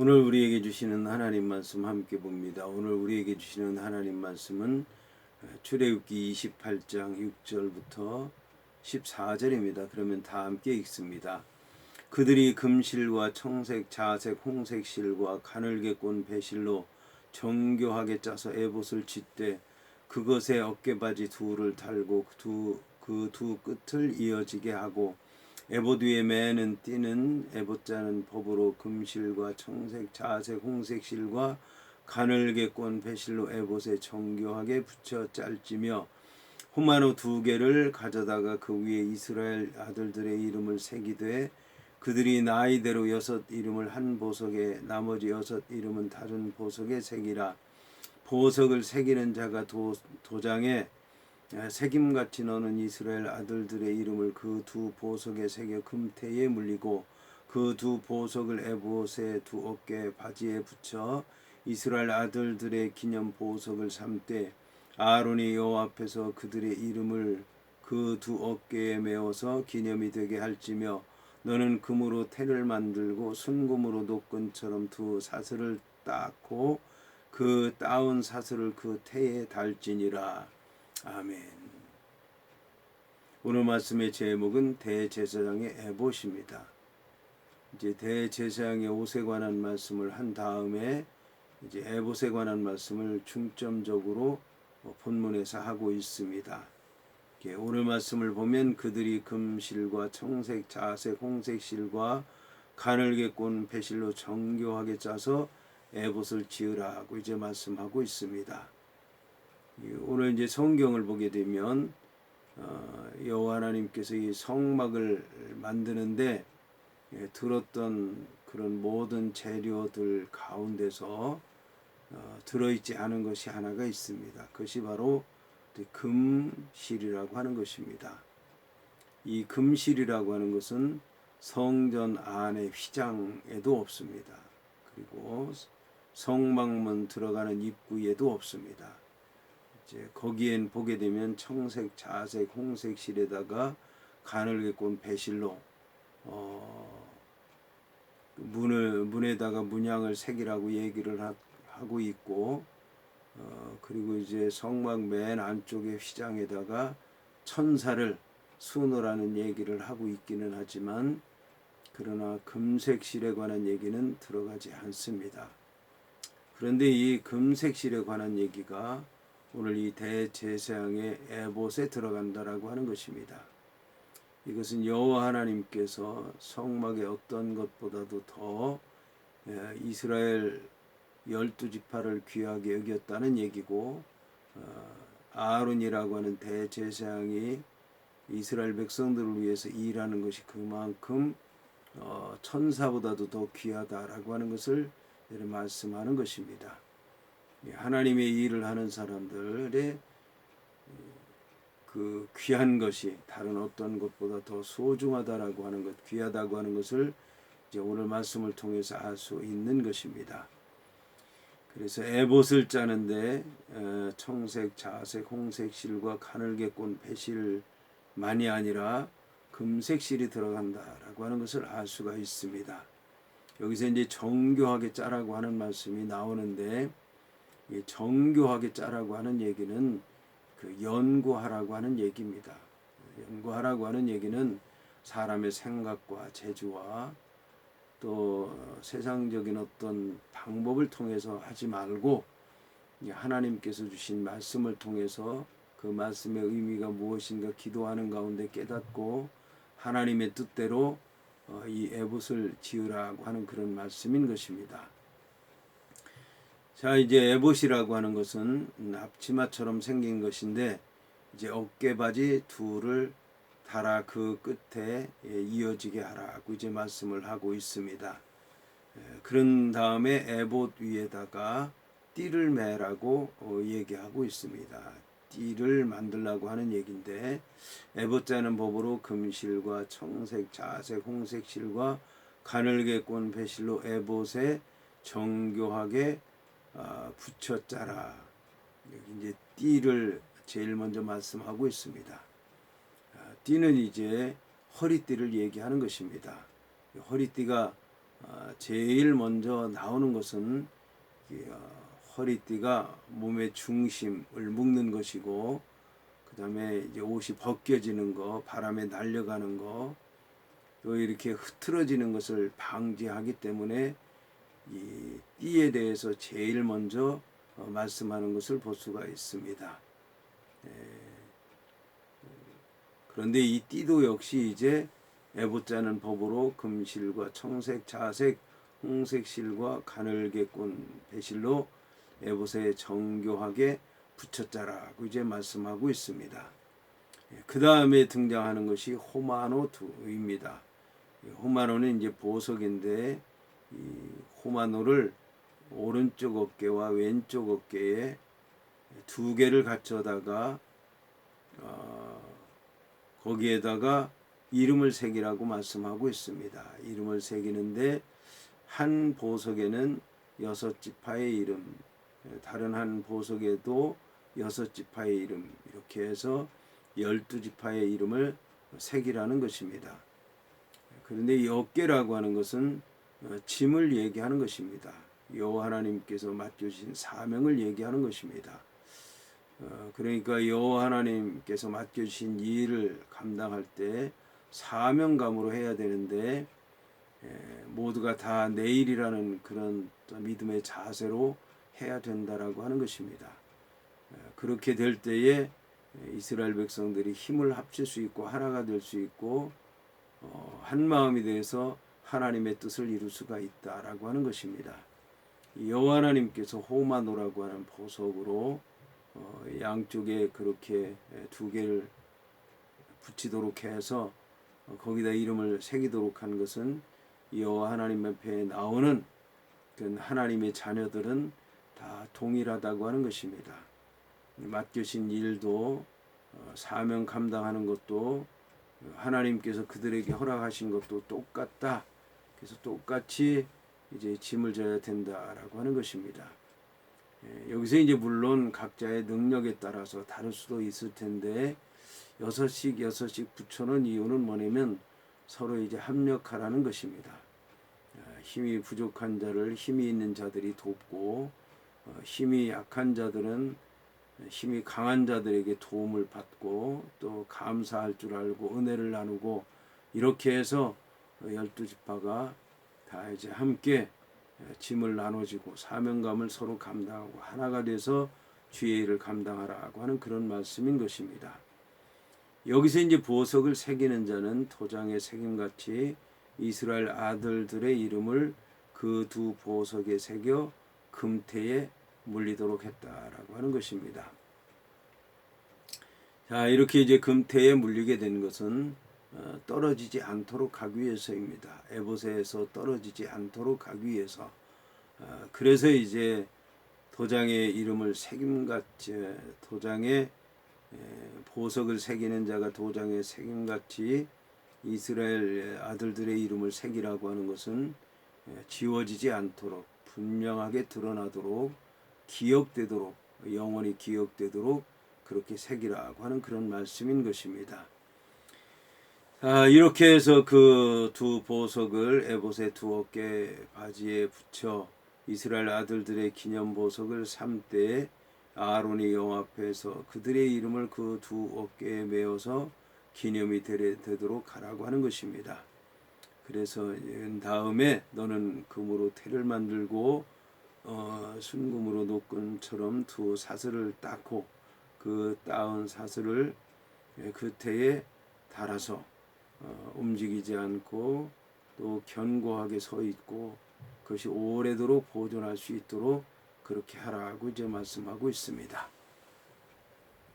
오늘 우리에게 주시는 하나님 말씀 함께 봅니다. 오늘 우리에게 주시는 하나님 말씀은 출애굽기 28장 6절부터 14절입니다. 그러면 다 함께 읽습니다. 그들이 금실과 청색, 자색, 홍색 실과 가늘게 꼰 배실로 정교하게 짜서 에봇을 짓되 그것에 어깨바지 둘을 달고 두그 두 끝을 이어지게 하고 위에 매는 띠는 에봇자는 법으로 금실과 청색, 자색, 홍색 실과 가늘게 꼰 배실로 에봇에 정교하게 붙여 짤지며 호마노 두 개를 가져다가 그 위에 이스라엘 아들들의 이름을 새기되 그들이 나이대로 여섯 이름을 한 보석에 나머지 여섯 이름은 다른 보석에 새기라. 보석을 새기는 자가 도, 도장에 새김같이 너는 이스라엘 아들들의 이름을 그 두 보석에 새겨 금태에 물리고 그 두 보석을 에봇의 두 어깨 바지에 붙여 이스라엘 아들들의 기념 보석을 삼되 아론이 여호와 앞에서 그들의 이름을 그 두 어깨에 메어서 기념이 되게 할지며 너는 금으로 태를 만들고 순금으로 노끈처럼 두 사슬을 닦고 그 따온 사슬을 그 태에 달지니라. 아멘. 오늘 말씀의 제목은 대제사장의 에봇입니다. 이제 대제사장의 옷에 관한 말씀을 한 다음에 이제 에봇에 관한 말씀을 중점적으로 본문에서 하고 있습니다. 오늘 말씀을 보면 그들이 금실과 청색, 자색, 홍색 실과 가늘게 꼰 배실로 정교하게 짜서 에봇을 지으라 고 이제 말씀하고 있습니다. 오늘 이제 성경을 보게 되면 어, 여호와 하나님께서 이 성막을 만드는데 예, 들었던 그런 모든 재료들 가운데서 어, 들어있지 않은 것이 하나가 있습니다. 그것이 바로 금실이라고 하는 것입니다. 이 금실이라고 하는 것은 성전 안의 휘장에도 없습니다. 그리고 성막문 들어가는 입구에도 없습니다. 이제 거기엔 보게 되면 청색, 자색, 홍색 실에다가 가늘게 꼰 배실로 어, 문을 문에다가 문양을 새기라고 얘기를 하, 고 있고 어, 그리고 이제 성막 맨 안쪽에 휘장에다가 천사를 수놓으라는 얘기를 하고 있기는 하지만 그러나 금색실에 관한 얘기는 들어가지 않습니다. 그런데 이 금색실에 관한 얘기가 오늘 이 대제사장의 에봇에 들어간다라고 하는 것입니다. 이것은 여호와 하나님께서 성막의 어떤 것보다도 더 이스라엘 열두 지파를 귀하게 여겼다는 얘기고 어, 아론이라고 하는 대제사장이 이스라엘 백성들을 위해서 일하는 것이 그만큼 어, 천사보다도 더 귀하다라고 하는 것을 말씀하는 것입니다. 하나님의 일을 하는 사람들의 그 귀한 것이 다른 어떤 것보다 더 소중하다라고 하는 것, 귀하다고 하는 것을 이제 오늘 말씀을 통해서 알 수 있는 것입니다. 그래서 에봇을 짜는데 어, 청색, 자색, 홍색 실과 가늘게 꼰 배실만이 아니라 금색 실이 들어간다라고 하는 것을 알 수가 있습니다. 여기서 이제 정교하게 짜라고 하는 말씀이 나오는데 정교하게 짜라고 하는 얘기는 그 연구하라고 하는 얘기입니다. 연구하라고 하는 얘기는 사람의 생각과 재주와 또 세상적인 어떤 방법을 통해서 하지 말고 하나님께서 주신 말씀을 통해서 그 말씀의 의미가 무엇인가 기도하는 가운데 깨닫고 하나님의 뜻대로 어, 이 에봇을 지으라고 하는 그런 말씀인 것입니다. 자, 이제 에봇이라고 하는 것은 앞치마처럼 생긴 것인데 이제 어깨바지 둘을 달아 그 끝에 예, 이어지게 하라고 이제 말씀을 하고 있습니다. 예, 그런 다음에 에봇 위에다가 띠를 매라고 어, 얘기하고 있습니다. 띠를 만들라고 하는 얘기인데 에봇자는 법으로 금실과 청색, 자색, 홍색 실과 가늘게 꼰 배실로 에봇에 정교하게 어, 붙여 짜라. 여기 이제 띠를 제일 먼저 말씀하고 있습니다. 띠는 이제 허리띠를 얘기하는 것입니다. 허리띠가 아, 제일 먼저 나오는 것은 이, 어, 허리띠가 몸의 중심을 묶는 것이고 그 다음에 이제 옷이 벗겨지는 거, 바람에 날려가는 거, 또 이렇게 흐트러지는 것을 방지하기 때문에 이 띠에 대해서 제일 먼저 어, 말씀하는 것을 볼 수가 있습니다. 예. 그런데 이 띠도 역시 이제 애보자는 법으로 금실과 청색, 자색, 홍색 실과 가늘게 꼰 배실로 에봇에 정교하게 붙였자라고 이제 말씀하고 있습니다. 그 다음에 등장하는 것이 호마노두입니다. 호마노는 이제 보석인데 이 호마노를 오른쪽 어깨와 왼쪽 어깨에 두 개를 갖춰다가 어, 거기에다가 이름을 새기라고 말씀하고 있습니다. 이름을 새기는데 한 보석에는 여섯 지파의 이름, 다른 한 보석에도 여섯 지파의 이름 이렇게 해서 열두 지파의 이름을 새기라는 것입니다. 그런데 이 어깨라고 하는 것은 어, 짐을 얘기하는 것입니다. 여호와 하나님께서 맡겨주신 사명을 얘기하는 것입니다. 어, 그러니까 여호와 하나님께서 맡겨주신 이 일을 감당할 때 사명감으로 해야 되는데 에, 모두가 다 내일이라는 그런 믿음의 자세로 해야 된다라고 하는 것입니다. 에, 그렇게 될 때에 이스라엘 백성들이 힘을 합칠 수 있고 하나가 될 수 있고 어, 한 마음이 돼서 하나님의 뜻을 이룰 수가 있다라고 하는 것입니다. 여호와 하나님께서 호마노라고 하는 보석으로 어, 양쪽에 그렇게 두 개를 붙이도록 해서 어, 거기다 이름을 새기도록 한 것은 여호와 하나님 앞에 나오는 그 하나님의 자녀들은 다 동일하다고 하는 것입니다. 맡겨진 일도 어, 사명 감당하는 것도 하나님께서 그들에게 허락하신 것도 똑같다. 그래서 똑같이 이제 짐을 져야 된다라고 하는 것입니다. 예, 여기서 이제 물론 각자의 능력에 따라서 다를 수도 있을 텐데 여섯씩 여섯씩 붙여놓은 이유는 뭐냐면 서로 이제 합력하라는 것입니다. 아, 힘이 부족한 자를 힘이 있는 자들이 돕고 어, 힘이 약한 자들은 힘이 강한 자들에게 도움을 받고 또 감사할 줄 알고 은혜를 나누고 이렇게 해서 열두 지파가 다 이제 함께 짐을 나눠지고 사명감을 서로 감당하고 하나가 돼서 주의 일을 감당하라고 하는 그런 말씀인 것입니다. 여기서 이제 보석을 새기는 자는 도장의 새김같이 이스라엘 아들들의 이름을 그 두 보석에 새겨 금태에 물리도록 했다라고 하는 것입니다. 자, 이렇게 이제 금태에 물리게 된 것은 어, 떨어지지 않도록 하기 위해서입니다. 에보세에서 떨어지지 않도록 하기 위해서. 어, 그래서 이제 도장의 이름을 새김같이 도장에 보석을 새기는 자가 도장에 새김같이 이스라엘 아들들의 이름을 새기라고 하는 것은 지워지지 않도록 분명하게 드러나도록 기억되도록 영원히 기억되도록 그렇게 새기라고 하는 그런 말씀인 것입니다. 아, 이렇게 해서 그 두 보석을 에봇의 두 어깨 바지에 붙여 이스라엘 아들들의 기념 보석을 삼때 아론이 앞에서 그들의 이름을 그 두 어깨에 메어서 기념이 되도록 하라고 하는 것입니다. 그래서 다음에 너는 금으로 태를 만들고 어, 순금으로 노끈처럼 두 사슬을 닦고 그 따은 사슬을 그 태에 달아서 어, 움직이지 않고 또 견고하게 서 있고 그것이 오래도록 보존할 수 있도록 그렇게 하라고 이제 말씀하고 있습니다.